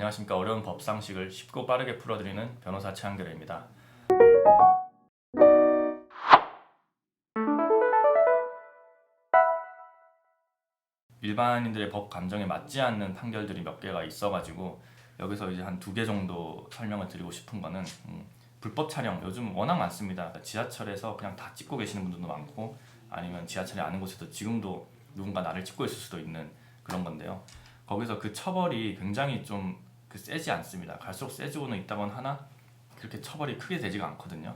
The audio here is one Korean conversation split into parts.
안녕하십니까 어려운 법 상식을 쉽고 빠르게 풀어드리는 변호사 최한결입니다. 일반인들의 법 감정에 맞지 않는 판결들이 몇 개가 있어가지고 여기서 이제 한 두 개 정도 설명을 드리고 싶은 거는 음, 불법 촬영 요즘 워낙 많습니다. 지하철에서 그냥 다 찍고 계시는 분들도 많고 아니면 지하철이 아는 곳에서 지금도 누군가 나를 찍고 있을 수도 있는 그런 건데요. 거기서 그 처벌이 굉장히 좀 그 세지 않습니다. 갈수록 세지고는 있다곤 하나 그렇게 처벌이 크게 되지가 않거든요.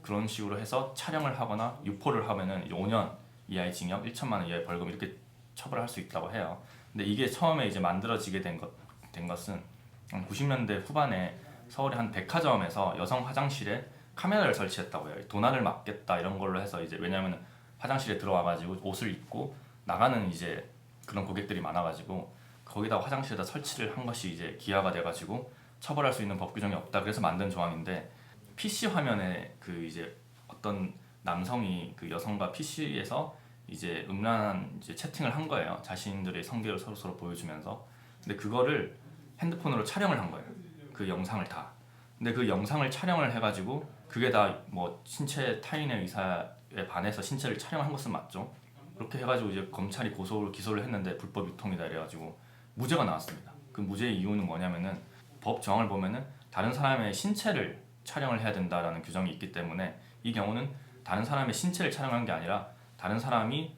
그런 식으로 해서 촬영을 하거나 유포를 하면은 5년 이하의 징역, 1천만 원 이하의 벌금 이렇게 처벌할 수 있다고 해요. 근데 이게 처음에 이제 만들어지게 된, 것, 된 것은 90년대 후반에 서울의 한 백화점에서 여성 화장실에 카메라를 설치했다고 해요. 도난을 막겠다 이런 걸로 해서 이제 왜냐하면 화장실에 들어와가지고 옷을 입고 나가는 이제 그런 고객들이 많아가지고 거기다 화장실에다 설치를 한 것이 이제 기하가 돼가지고 처벌할 수 있는 법 규정이 없다 그래서 만든 조항인데 PC 화면에 그 이제 어떤 남성이 그 여성과 PC에서 이제 음란한 이제 채팅을 한 거예요. 자신들의 성계를 서로 서로 보여주면서 근데 그거를 핸드폰으로 촬영을 한 거예요. 그 영상을 다. 근데 그 영상을 촬영을 해가지고 그게 다 뭐 신체 타인의 의사에 반해서 신체를 촬영한 것은 맞죠. 그렇게 해가지고 이제 검찰이 고소를 기소를 했는데 불법 유통이다 이래가지고 무죄가 나왔습니다. 그 무죄의 이유는 뭐냐면은 법 정황을 보면은 다른 사람의 신체를 촬영을 해야 된다라는 규정이 있기 때문에 이 경우는 다른 사람의 신체를 촬영한 게 아니라 다른 사람이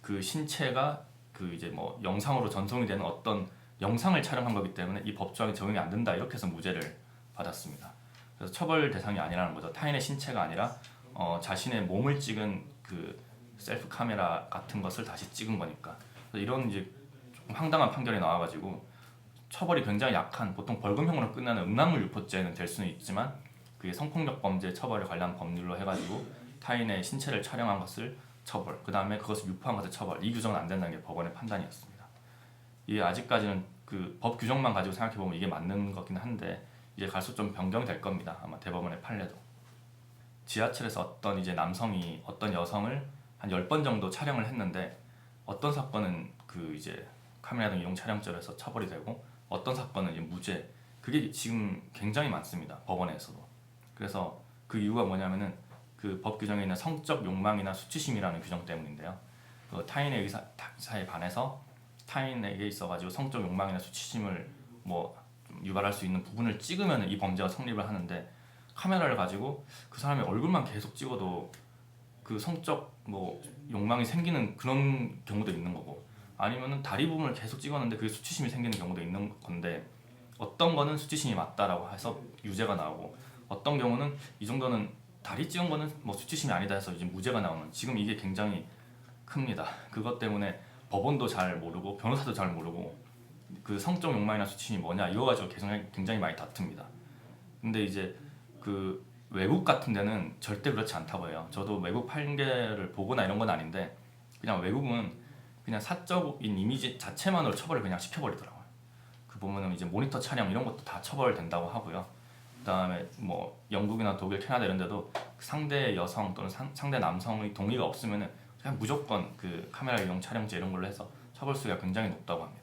그 신체가 그 이제 뭐 영상으로 전송이 되는 어떤 영상을 촬영한 거기 때문에 이 법조항이 적용이 안 된다 이렇게 해서 무죄를 받았습니다. 그래서 처벌 대상이 아니라는 거죠. 타인의 신체가 아니라 어, 자신의 몸을 찍은 그 셀프 카메라 같은 것을 다시 찍은 거니까 이런 이제 좀 황당한 판결이 나와가지고 처벌이 굉장히 약한 보통 벌금형으로 끝나는 음란물 유포죄는 될 수는 있지만 그게 성폭력 범죄 처벌에 관련 법률로 해가지고 타인의 신체를 촬영한 것을 처벌 그 다음에 그것을 유포한 것을 처벌 이 규정은 안 된다는 게 법원의 판단이었습니다. 이게 아직까지는 그 법 규정만 가지고 생각해 보면 이게 맞는 거긴 한데 이제 갈수록 좀 변경될 겁니다. 아마 대법원의 판례도. 지하철에서 어떤 이제 남성이 어떤 여성을 한 10번 정도 촬영을 했는데 어떤 사건은 그 이제 카메라 등 이용 촬영죄로서 처벌이 되고 어떤 사건은 무죄 그게 지금 굉장히 많습니다. 법원에서도. 그래서 그 이유가 뭐냐면은 그 법 규정에 있는 성적 욕망이나 수치심이라는 규정 때문인데요. 그 타인의 의사, 의사에 반해서 타인에게 있어가지고 성적 욕망이나 수치심을 뭐좀 유발할 수 있는 부분을 찍으면 이 범죄가 성립을 하는데 카메라를 가지고 그 사람의 얼굴만 계속 찍어도 그 성적 뭐 욕망이 생기는 그런 경우도 있는 거고 아니면은 다리 부분을 계속 찍었는데 그게 수치심이 생기는 경우도 있는 건데 어떤 거는 수치심이 맞다라고 해서 유죄가 나오고 어떤 경우는 이 정도는 다리 찍은 거는 뭐 수치심이 아니다 해서 이제 무죄가 나오는 지금 이게 굉장히 큽니다. 그것 때문에 법원도 잘 모르고 변호사도 잘 모르고 그 성적 욕망이나 수치심이 뭐냐 이거 가지고 계속 굉장히 많이 다툽니다. 근데 이제 그 외국 같은 데는 절대 그렇지 않다고 해요. 저도 외국 판례를 보거나 이런 건 아닌데 그냥 외국은 그냥 사적인 이미지 자체만으로 처벌을 그냥 시켜버리더라고요. 그 보면은 이제 모니터 촬영 이런 것도 다 처벌된다고 하고요. 그다음에 뭐 영국이나 독일, 캐나다 이런 데도 상대 여성 또는 상, 상대 남성의 동의가 없으면은 그냥 무조건 그 카메라 이용 촬영죄 이런 걸로 해서 처벌 수가 굉장히 높다고 합니다.